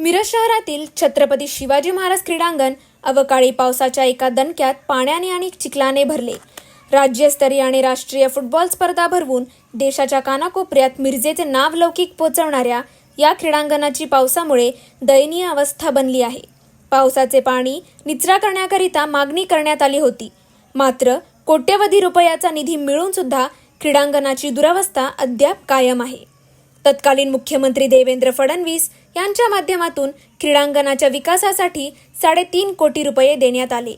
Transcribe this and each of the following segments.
मिरज शहरातील छत्रपती शिवाजी महाराज क्रीडांगण अवकाळी पावसाच्या एका दणक्यात पाण्याने आणि चिखलाने भरले. राज्यस्तरीय आणि राष्ट्रीय फुटबॉल स्पर्धा भरवून देशाच्या कानाकोपऱ्यात मिरजेचे नाव लौकिक पोचवणाऱ्या या क्रीडांगणाची पावसामुळे दयनीय अवस्था बनली आहे. पावसाचे पाणी निचरा करण्याकरिता मागणी करण्यात आली होती. मात्र कोट्यवधी रुपयाचा निधी मिळून सुद्धा क्रीडांगणाची दुरावस्था अद्याप कायम आहे. तत्कालीन मुख्यमंत्री देवेंद्र फडणवीस यांच्या माध्यमातून क्रीडांगणाच्या विकासासाठी साडेतीन कोटी रुपये देण्यात आले.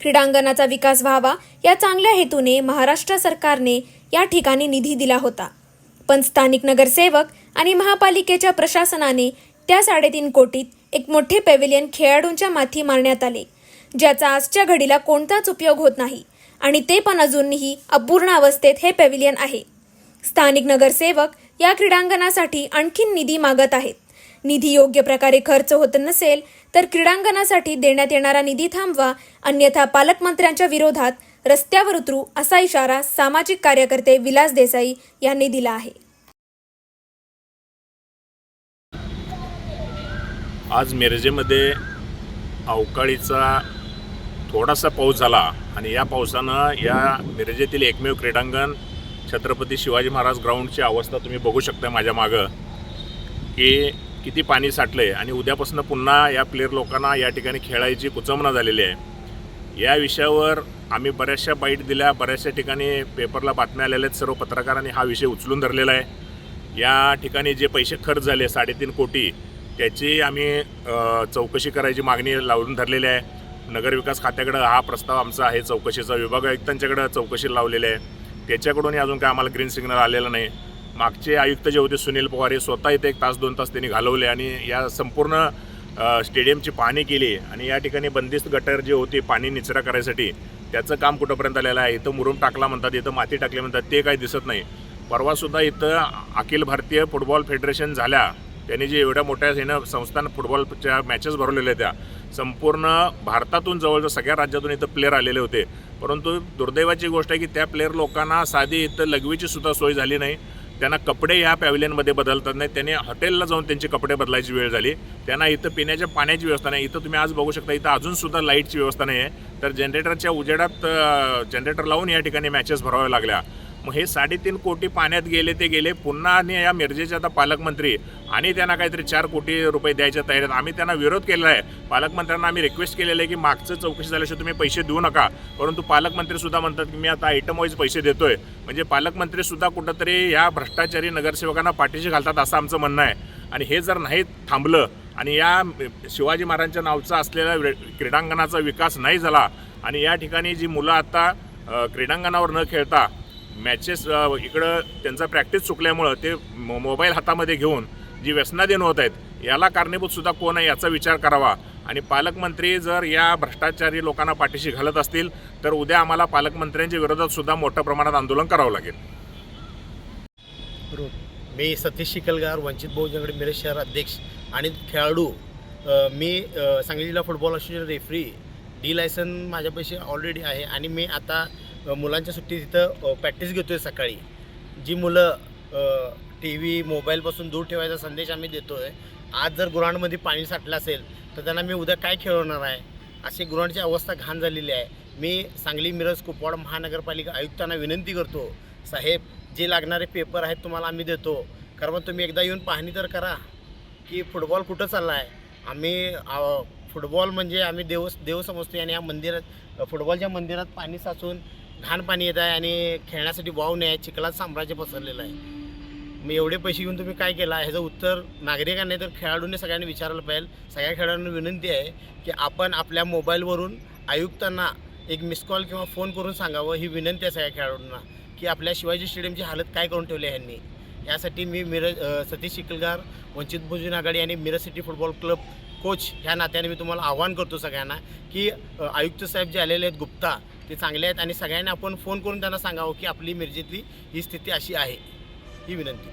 क्रीडांगणाचा विकास व्हावा या चांगल्या हेतूने महाराष्ट्र सरकारने या ठिकाणी निधी दिला होता. पण स्थानिक नगरसेवक आणि महापालिकेच्या प्रशासनाने त्या साडेतीन कोटीत एक मोठे पॅव्हिलियन खेळाडूंच्या माथी मारण्यात आले ज्याचा आजच्या घडीला कोणताच उपयोग होत नाही आणि ते पण अजूनही अपूर्ण अवस्थेत हे पॅव्हिलियन आहे. स्थानिक नगरसेवक या क्रीडांगणासाठी आणखीन निधी मागत आहेत. निधी योग्य प्रकारे खर्च होत नसेल तर क्रीडांगणासाठी देण्यात येणारा निधी थांबवा अन्यथा पालकमंत्र्यांच्या विरोधात रस्त्यावर उतरू असा इशारा सामाजिक कार्यकर्ते विलास देसाई यांनी दिला आहे. आज मिरजेमध्ये अवकाळीचा थोडासा पाऊस झाला आणि या पावसानं या मिरजेतील एकमेव क्रीडांगण छत्रपती शिवाजी महाराज ग्राउंडची अवस्था तुम्ही बघू शकता माझ्या मागं. की किती पाणी साठलं आहे आणि उद्यापासून पुन्हा या प्लेयर लोकांना या ठिकाणी खेळायची कुचमना झालेली आहे. या विषयावर आम्ही बऱ्याचशा बाईट दिल्या बऱ्याचशा ठिकाणी पेपरला बातम्या आलेल्या आहेत सर्व पत्रकारांनी. हा विषय उचलून धरलेला आहे. या ठिकाणी जे पैसे खर्च झाले साडेतीन कोटी त्याची आम्ही चौकशी करायची मागणी लावून धरलेली आहे. नगरविकास खात्याकडं हा प्रस्ताव आमचा आहे चौकशीचा. विभाग आयुक्तांच्याकडं चौकशी लावलेली आहे. त्याच्याकडूनही अजून काय आम्हाला ग्रीन सिग्नल आलेलं नाही. मागचे आयुक्त जे होते सुनील पवार हे स्वतः इथे एक तास दोन तास त्यांनी घालवले आणि या संपूर्ण स्टेडियमची पाहणी केली आणि या ठिकाणी बंदिस्त गटर जे होते पाणी निचरा करायसाठी त्याचं काम कुठंपर्यंत आलेलं आहे? इथं मुरुम टाकला म्हणतात इथं माती टाकली म्हणतात ते काही दिसत नाही. परवासुद्धा इथं अखिल भारतीय फुटबॉल फेडरेशन झाल्या. त्यांनी जे एवढ्या मोठ्या ह्यानं संस्थान फुटबॉलच्या मॅचेस भरवलेल्या त्या. संपूर्ण भारतातून जवळजवळ सगळ्या राज्यातून इथं प्लेअर आलेले होते. परंतु दुर्दैवाची गोष्ट आहे की त्या प्लेअर लोकांना साधी इथं लघवीची सुद्धा सोय झाली नाही. त्यांना कपडे ह्या पॅव्हिलियनमध्ये बदलतात नाही त्यांनी हॉटेलला जाऊन त्यांचे कपडे बदलायची वेळ झाली. त्यांना इथं पिण्याच्या पाण्याची व्यवस्था नाही. इथं तुम्ही आज बघू शकता इथं अजूनसुद्धा लाईटची व्यवस्था नाही आहे तर जनरेटरच्या उजेडात जनरेटर लावून या ठिकाणी मॅचेस भराव्या लागल्या. मग हे साडेतीन कोटी पाण्यात गेले ते गेले. पुन्हा आणि या मिरजेचे आता पालकमंत्री आणि त्यांना काहीतरी चार कोटी रुपये द्यायच्या तयारीत. आम्ही त्यांना विरोध केलेला आहे. पालकमंत्र्यांना आम्ही रिक्वेस्ट केलेलं आहे की मागचं चौकशी झाल्याशिवाय तुम्ही पैसे देऊ नका. परंतु पालकमंत्रीसुद्धा म्हणतात की मी आता आयटम वाईज पैसे देतोय. म्हणजे पालकमंत्रीसुद्धा कुठंतरी या भ्रष्टाचारी नगरसेवकांना पाठीशी घालतात असं आमचं म्हणणं आहे. आणि हे जर नाही थांबलं आणि या शिवाजी महाराजांच्या नावचा असलेल्या क्रीडांगणाचा विकास नाही झाला आणि या ठिकाणी जी मुलं आता क्रीडांगणावर न खेळता मॅचेस इकडं त्यांचा प्रॅक्टिस चुकल्यामुळं ते मो- मोबाईल हातामध्ये घेऊन जी व्यसनाधीन होत आहेत याला कारणीभूत सुद्धा कोण आहे याचा विचार करावा. आणि पालकमंत्री जर या भ्रष्टाचारी लोकांना पाठीशी घालत असतील तर उद्या आम्हाला पालकमंत्र्यांच्या विरोधात सुद्धा मोठ्या प्रमाणात आंदोलन करावं लागेल. मी सतीश शिकलगार वंचित बहुजनगडी मिरज शहर अध्यक्ष आणि खेळाडू. मी सांगली जिल्हा football association referee D licence माझ्यापाशी ऑलरेडी आहे आणि मी आता मुलांच्या सुट्टीत इथं प्रॅक्टिस घेतो आहे सकाळी. जी मुलं टी व्ही मोबाईलपासून दूर ठेवायचा संदेश आम्ही देतो आहे आज जर गुरांडमध्ये पाणी साठलं असेल तर त्यांना मी उद्या काय खेळवणार आहे? अशी गुरांडची अवस्था घाण झालेली आहे. मी सांगली मिरज कुपवाड महानगरपालिका आयुक्तांना विनंती करतो साहेब जे लागणारे पेपर आहेत तुम्हाला आम्ही देतो. कारण तुम्ही एकदा येऊन पाहणी तर करा की फुटबॉल कुठं चालला आहे आम्ही फुटबॉल म्हणजे आम्ही देव देव समजतो आणि या मंदिरात फुटबॉलच्या मंदिरात पाणी साचून घाण पाणी येत आहे आणि खेळण्यासाठी वाव नाही आहे चिखलात साम्राज्य पसरलेलं आहे. मग एवढे पैसे घेऊन तुम्ही काय केला? ह्याचं उत्तर नागरिकांनी तर खेळाडूंनी सगळ्यांनी विचारायला पाहिजे. सगळ्या खेळाडूंना विनंती आहे की आपण आपल्या मोबाईलवरून आयुक्तांना एक मिस कॉल किंवा फोन करून सांगावं. ही विनंती आहे सगळ्या खेळाडूंना की आपल्या शिवाजी स्टेडियमची हालत काय करून ठेवली आहे ह्यांनी? यासाठी मी मिरज सतीश शिकलगार वंचित बहुजन आघाडी आणि Miraj city football club coach ह्या नात्याने मी तुम्हाला आवाहन करतो सगळ्यांना की आयुक्त साहेब जे आलेले आहेत गुप्ता ते चांगले आहेत आणि सगळ्यांना आपण फोन करून त्यांना सांगावं की आपली मिरजेतली ही स्थिती अशी आहे. ही विनंती.